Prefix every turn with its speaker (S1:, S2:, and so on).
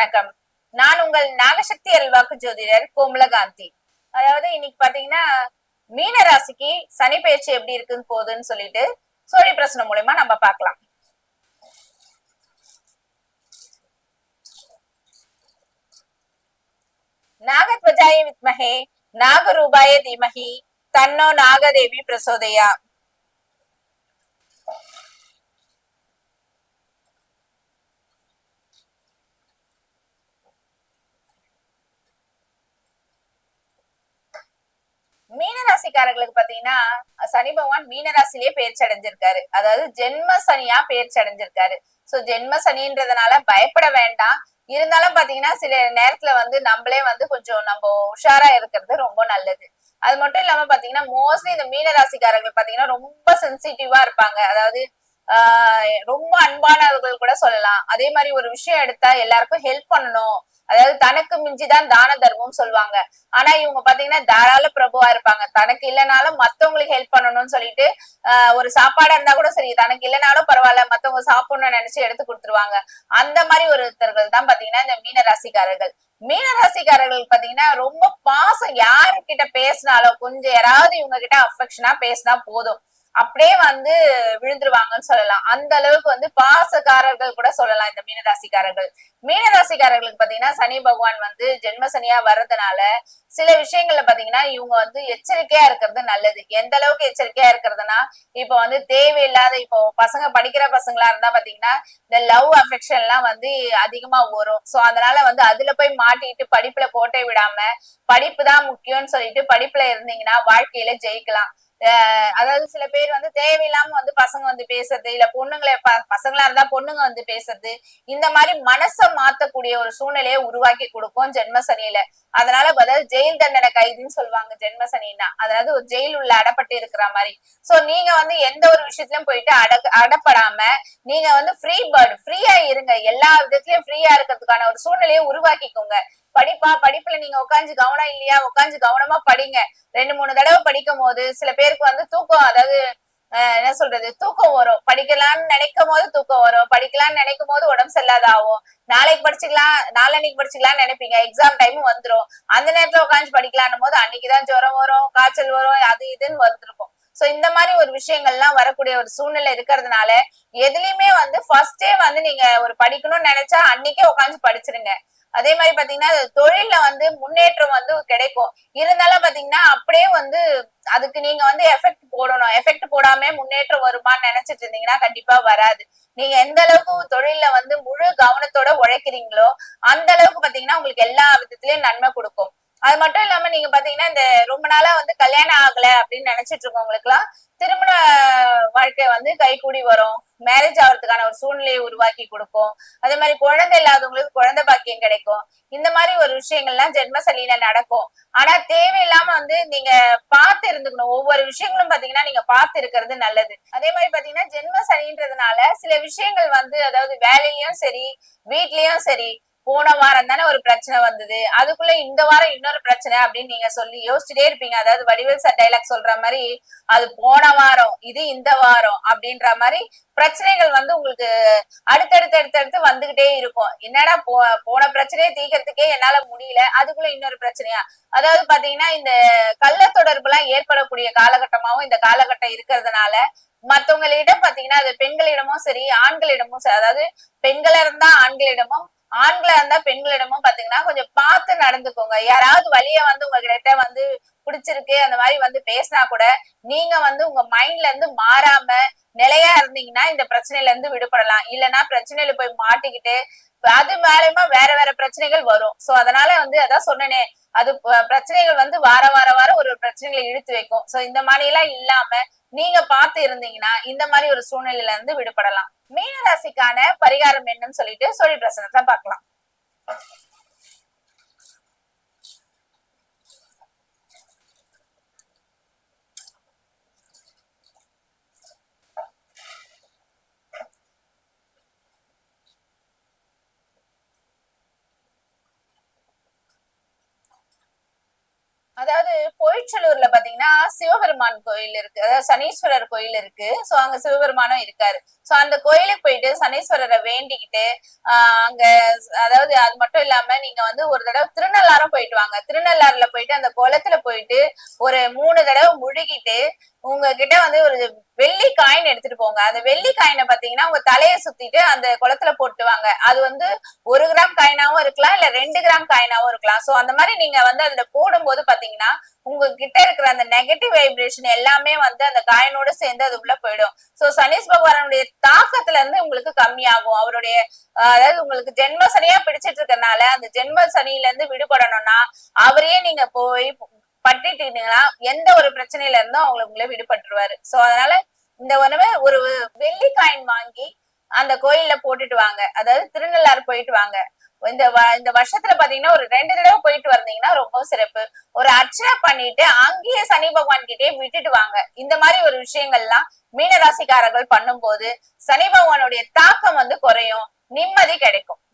S1: வணக்கம். நான் உங்கள் நாகசக்தி அல்வாக்கு ஜோதிடர் கோமலகாந்தி. அதாவது இன்னைக்கு பாத்தீங்கன்னா மீன ராசிக்கு சனி பயிற்சி எப்படி இருக்குன்னு போகுதுன்னு சொல்லிட்டு சோழி பிரச்சனை மூலயமா நம்ம பார்க்கலாம். நாகத்வஜாய வித்மகே நாகரூபாய தீமகி தன்னோ நாகதேவி பிரசோதையா மீன ராசிக்காரர்களுக்கு பாத்தீங்கன்னா சனி பகவான் மீன ராசிலேயே பயிற்சி அடைஞ்சிருக்காரு அதாவது ஜென்ம சனியா பயிற்சி அடைஞ்சிருக்காரு சோ ஜென்ம சனின்றதுனால பயப்பட வேண்டாம். இருந்தாலும் பாத்தீங்கன்னா சில நேரத்துல வந்து நம்மளே வந்து கொஞ்சம் நம்ம உஷாரா இருக்கிறது ரொம்ப நல்லது. அது மட்டும் இல்லாம பாத்தீங்கன்னா மோஸ்ட்லி இந்த மீன ராசிக்காரர்கள் பாத்தீங்கன்னா ரொம்ப சென்சிட்டிவா இருப்பாங்க. அதாவது ஆஹ் ரொம்ப அன்பானவர்கள் கூட சொல்லலாம். அதே மாதிரி ஒரு விஷயம் எடுத்தா எல்லாருக்கும் ஹெல்ப் பண்ணணும். அதாவது தனக்கு மிஞ்சிதான் தான தர்மம் சொல்லுவாங்க. ஆனா இவங்க பாத்தீங்கன்னா தாராள பிரபுவா இருப்பாங்க. தனக்கு இல்லைனாலும் மத்தவங்களுக்கு ஹெல்ப் பண்ணணும்னு சொல்லிட்டு ஆஹ் ஒரு சாப்பாடா இருந்தா கூட சரி தனக்கு இல்லைனாலும் பரவாயில்ல மத்தவங்க சாப்பிடணும்னு நினைச்சு எடுத்து கொடுத்துருவாங்க. அந்த மாதிரி ஒருத்தர்கள் தான் பாத்தீங்கன்னா இந்த மீன ராசிக்காரர்கள் மீன ராசிக்காரர்கள் பாத்தீங்கன்னா ரொம்ப பாசம் யாருக்கிட்ட பேசினாலும் கொஞ்சம் யாராவது இவங்க கிட்ட அஃபெக்ஷனா பேசினா போதும். அப்படியே வந்து விழுந்துருவாங்கன்னு சொல்லலாம். அந்த அளவுக்கு வந்து பாசக்காரர்கள் கூட சொல்லலாம் இந்த மீனராசிக்காரர்கள். மீனராசிக்காரர்களுக்கு பாத்தீங்கன்னா சனி பகவான் வந்து ஜென்ம சனியா வர்றதுனால சில விஷயங்கள்ல பாத்தீங்கன்னா இவங்க வந்து எச்சரிக்கையா இருக்கிறது நல்லது. எந்த அளவுக்கு எச்சரிக்கையா இருக்கிறதுனா இப்ப வந்து தேவையில்லாத இப்போ பசங்க படிக்கிற பசங்களா இருந்தா பாத்தீங்கன்னா இந்த லவ் அஃபெக்ஷன் எல்லாம் வந்து அதிகமா வரும். சோ அதனால வந்து அதுல போய் மாட்டிட்டு படிப்புல கோட்டை விடாம படிப்பு தான் முக்கியம்னு சொல்லிட்டு படிப்புல இருந்தீங்கன்னா வாழ்க்கையில ஜெயிக்கலாம். அதாவது சில பேர் வந்து தேவையில்லாம வந்து பசங்க வந்து பேசுறது இல்ல பொண்ணுங்களை பசங்களா இருந்தா பொண்ணுங்க வந்து பேசுறது இந்த மாதிரி மனசை மாத்தக்கூடிய ஒரு சூழ்நிலையை உருவாக்கி கொடுக்கும் ஜென்ம சனியில அதனால அதாவது ஜெயில் தண்டனை கைதுன்னு சொல்லுவாங்க ஜென்ம சனின்னா அதாவது ஒரு ஜெயில் உள்ள அடப்பட்டு இருக்கிற மாதிரி. சோ நீங்க வந்து எந்த ஒரு விஷயத்திலும் போயிட்டு அட அடப்படாம நீங்க வந்து ஃப்ரீ பேர்டு ஃப்ரீயா இருங்க. எல்லா விதத்திலயும் ஃப்ரீயா இருக்கிறதுக்கான ஒரு சூழ்நிலையை உருவாக்கிக்கோங்க. படிப்பா படிப்புல நீங்க உட்காந்து கவனம் இல்லையா? உட்காந்து கவனமா படிங்க. ரெண்டு மூணு தடவை படிக்கும் போது சில பேருக்கு வந்து தூக்கம் அதாவது என்ன சொல்றது? தூக்கம் வரும். படிக்கலாம்னு நினைக்கும் போது தூக்கம் வரும். படிக்கலாம்னு நினைக்கும் போது உடம்பு சரியில்லாத ஆகும் நாளைக்கு படிச்சுக்கலாம் நாளன்னைக்கு படிச்சுக்கலாம்னு நினைப்பீங்க. எக்ஸாம் டைம் வந்துரும். அந்த நேரத்துல உட்காந்து படிக்கலாம்னும் போது அன்னைக்குதான் ஜுரம் வரும் காய்ச்சல் வரும் அது இதுன்னு வந்திருக்கும். சோ இந்த மாதிரி ஒரு விஷயங்கள்லாம் வரக்கூடிய ஒரு சூழ்நிலை இருக்கிறதுனால எதுலயுமே வந்து ஃபர்ஸ்டே வந்து நீங்க ஒரு படிக்கணும்னு நினைச்சா அன்னைக்கே உட்காந்து படிச்சிருங்க. அதே மாதிரி பாத்தீங்கன்னா தொழில்ல வந்து முன்னேற்றம் வந்து கிடைக்கும். இருந்தாலும் பாத்தீங்கன்னா அப்படியே வந்து அதுக்கு நீங்க வந்து எஃபெக்ட் போடணும். எஃபெக்ட் போடாம முன்னேற்றம் வருமான்னு நினைச்சிட்டு இருந்தீங்கன்னா கண்டிப்பா வராது. நீங்க எந்த அளவுக்கு தொழில்ல வந்து முழு கவனத்தோட உழைக்கிறீங்களோ அந்த அளவுக்கு பாத்தீங்கன்னா உங்களுக்கு எல்லா விதத்திலயும் நன்மை கொடுக்கும். அது மட்டும் இல்லாம நீங்க பாத்தீங்கன்னா இந்த ரொம்ப நாளா வந்து கல்யாணம் ஆகல அப்படின்னு நினைச்சிட்டு இருக்கவங்களுக்கு எல்லாம் திருமண வாழ்க்கை வந்து கைகூடி வரும். மேரேஜ் ஆகிறதுக்கான ஒரு சூழ்நிலையை உருவாக்கி கொடுக்கும். அதே மாதிரி குழந்தை இல்லாதவங்களுக்கு குழந்தை பாக்கியம் கிடைக்கும். இந்த மாதிரி ஒரு விஷயங்கள்லாம் ஜென்மசலியில நடக்கும். ஆனா தேவையில்லாம வந்து நீங்க பார்த்து இருந்துக்கணும். ஒவ்வொரு விஷயங்களும் பாத்தீங்கன்னா நீங்க பார்த்து இருக்கிறது நல்லது. அதே மாதிரி பாத்தீங்கன்னா ஜென்ம சனின்றதுனால சில விஷயங்கள் வந்து அதாவது வேலையிலயும் சரி வீட்லயும் சரி போன வாரம் தானே ஒரு பிரச்சனை வந்தது. அதுக்குள்ள இந்த வாரம் இன்னொரு பிரச்சனை அப்படின்னு நீங்க சொல்லி யோசிச்சுட்டே இருப்பீங்க. அதாவது வடிவேல் சார் டைலாக் சொல்ற மாதிரி அது போன வாரம் இது இந்த வாரம் அப்படின்ற மாதிரி பிரச்சனைகள் வந்து உங்களுக்கு அடுத்தடுத்து அடுத்தடுத்து வந்துகிட்டே இருக்கும். என்னடா போ போன பிரச்சனையை தீர்க்கறதுக்கே என்னால முடியல. அதுக்குள்ள இன்னொரு பிரச்சனையா? அதாவது பாத்தீங்கன்னா இந்த கள்ள தொடர்பு எல்லாம் ஏற்படக்கூடிய காலகட்டமாவும் இந்த காலகட்டம் இருக்கிறதுனால மத்தவங்களிடம் பாத்தீங்கன்னா அது பெண்களிடமும் சரி ஆண்களிடமும் சரி அதாவது பெண்களா இருந்தா ஆண்களிடமும் ஆண்களா இருந்தா பெண்களிடமும் பாத்தீங்கன்னா கொஞ்சம் பார்த்து நடந்துக்கோங்க. யாராவது வழிய வந்து உங்ககிட்ட வந்து பிடிச்சிருக்கு அந்த மாதிரி வந்து பேசினா கூட நீங்க வந்து உங்க மைண்ட்ல இருந்து மாறாம நிலையா இருந்தீங்கன்னா இந்த பிரச்சனையில இருந்து விடுபடலாம். இல்லைன்னா பிரச்சனையில போய் மாட்டிக்கிட்டு அது மேலயுமா வேற வேற பிரச்சனைகள் வரும். சோ அதனால வந்து அதான் சொன்னனே அது ப- பிரச்சனைகள் வந்து வார வார வாரம் ஒரு பிரச்சனைகளை இழுத்து வைக்கும். சோ இந்த மாதிரி எல்லாம் இல்லாம நீங்க பார்த்து இருந்தீங்கன்னா இந்த மாதிரி ஒரு சூழ்நிலையில இருந்து விடுபடலாம். மீனராசிக்கான பரிகாரம் என்னன்னு சொல்லிட்டு சொல்லி பிரசனத்தை பார்க்கலாம். அதாவது பொய்ச்சலூர்ல பாத்தீங்கன்னா சிவபெருமான் கோயில் இருக்கு. அதாவது சனீஸ்வரர் கோயில் இருக்கு. சோ அங்க சிவபெருமானும் இருக்காரு. சோ அந்த கோயிலுக்கு போயிட்டு சனீஸ்வரரை வேண்டிக்கிட்டு ஆஹ் அங்க அதாவது அது மட்டும் இல்லாம நீங்க வந்து ஒரு தடவை திருநள்ளாரும் போயிட்டு வாங்க. திருநள்ளாறுல போயிட்டு அந்த குளத்துல போயிட்டு ஒரு மூணு தடவை முழுகிட்டு உங்ககிட்ட வந்து ஒரு வெள்ளி காயின் எடுத்துட்டு போங்க. அந்த வெள்ளி காயினை பாத்தீங்கன்னா உங்க தலையை சுத்திட்டு அந்த குளத்துல போட்டுவாங்க அது வந்து ஒரு கிராம் காயினாவும் இருக்கலாம் இல்ல ரெண்டு கிராம் காயினாவும் இருக்கலாம். சோ அந்த மாதிரி நீங்க வந்து அதுல போடும்போது பாத்தீங்கன்னா உங்ககிட்ட இருக்கிற அந்த நெகட்டிவ் வைப்ரேஷன் எல்லாமே வந்து அந்த காயினோட சேர்ந்து அது உள்ள போயிடும். சோ சனீஸ் பகவானுடைய தாக்கத்துல இருந்து உங்களுக்கு கம்மியாகும். அவருடைய அதாவது உங்களுக்கு ஜென்ம சனியா பிடிச்சிட்டு இருக்கறனால அந்த ஜென்ம சனியில இருந்து விடுபடணும்னா அவரையே நீங்க போய் பட்டிட்டீங்கன்னா எந்த ஒரு பிரச்சனையில இருந்தும் அவங்களை உங்களை விடுபட்டுருவாரு. சோ அதனால இந்த உணவை ஒரு வெள்ளி காயின் வாங்கி அந்த கோயில்ல போட்டுட்டு வாங்க. அதாவது திருநள்ளாறு போயிட்டு வாங்க. இந்த வ- இந்த வருஷத்துல பாத்தீங்கன்னா ஒரு ரெண்டு தடவை போயிட்டு வந்தீங்கன்னா ரொம்ப சிறப்பு. ஒரு அர்ச்சனை பண்ணிட்டு அங்கேயே சனி பகவான் கிட்டே விட்டுட்டு வாங்க. இந்த மாதிரி ஒரு விஷயங்கள்லாம் மீனராசிக்காரர்கள் பண்ணும்போது சனி பகவானுடைய தாக்கம் வந்து குறையும். நிம்மதி கிடைக்கும்.